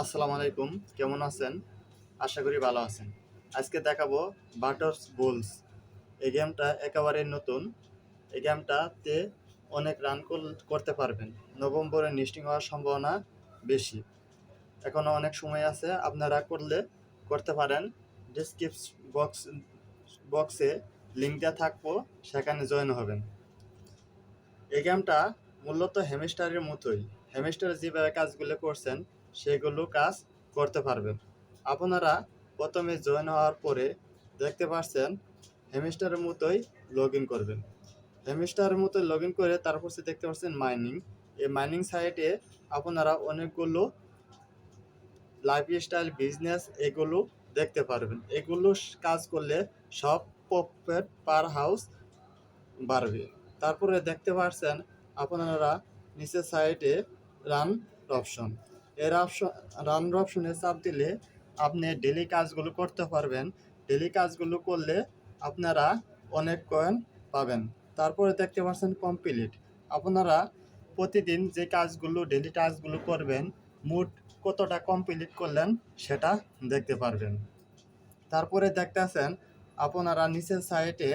আসসালামু আলাইকুম, কেমন আছেন? আশা করি ভালো আছেন। আজকে দেখাবো বাটার্স বোলস। এই গেমটা একেবারে নতুন। এই গেমটাতে অনেক রান করতে পারবেন। নভেম্বরে নিস্টিং হওয়ার সম্ভাবনা বেশি। এখনও অনেক সময় আছে, আপনারা করলে করতে পারেন। ডিসক্রিপস বক্স বক্সে লিঙ্ক দেওয়া থাকব, সেখানে জয়েন হবেন। এই গেমটা মূলত হেমিস্টারের মতোই। হেমিস্টার যেভাবে কাজগুলো করছেন, সেগুলো কাজ করতে পারবেন। আপনারা প্রথমে জয়েন হওয়ার পরে দেখতে পাচ্ছেন হেমিস্টারের মতোই লগ ইন করবেন। হেমিস্টারের মতো লগ ইন করে তারপর সে দেখতে পাচ্ছেন মাইনিং এই মাইনিং সাইটে আপনারা অনেকগুলো লাইফস্টাইল বিজনেস এগুলো দেখতে পারবেন। এগুলো কাজ করলে সব প্রফিট পার হাউস বাড়বে। তারপরে দেখতে পাচ্ছেন আপনারা নিচের সাইডে রান অপশন এর অপশন রান অপশনে চাপ দিলে আপনি ডেলি কাজগুলো করতে পারবেন। ডেলি কাজগুলো করলে আপনারা অনেক কয়েন পাবেন। তারপরে দেখতে পাচ্ছেন কমপ্লিট আপনারা প্রতিদিন যে কাজগুলো ডেলি কাজগুলো করবেন, মোট কতটা কমপ্লিট করলেন সেটা দেখতে পারবেন। তারপরে দেখতেছেন আপনারা নিচের সাইডে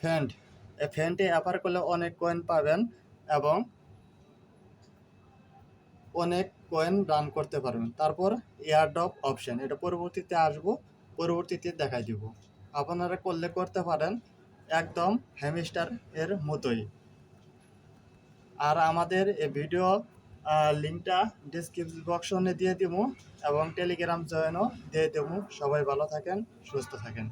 ফ্যান্ড এই ফ্যান্টে অ্যাপার করলে অনেক কয়েন পাবেন এবং অনেক কয়েন রান করতে পারবেন। তারপর এয়ারড্রপ অপশন এটা পরবর্তীতে আসব, পরবর্তীতে দেখাই দিব। আপনারা করলে করতে পারেন, একদম হ্যামিস্টার এর মতোই। আর আমাদের এই ভিডিও লিঙ্কটা ডিসক্রিপশন বক্সনে দিয়ে দিব এবং টেলিগ্রাম জয়েনও দিয়ে দেবো। সবাই ভালো থাকেন, সুস্থ থাকেন।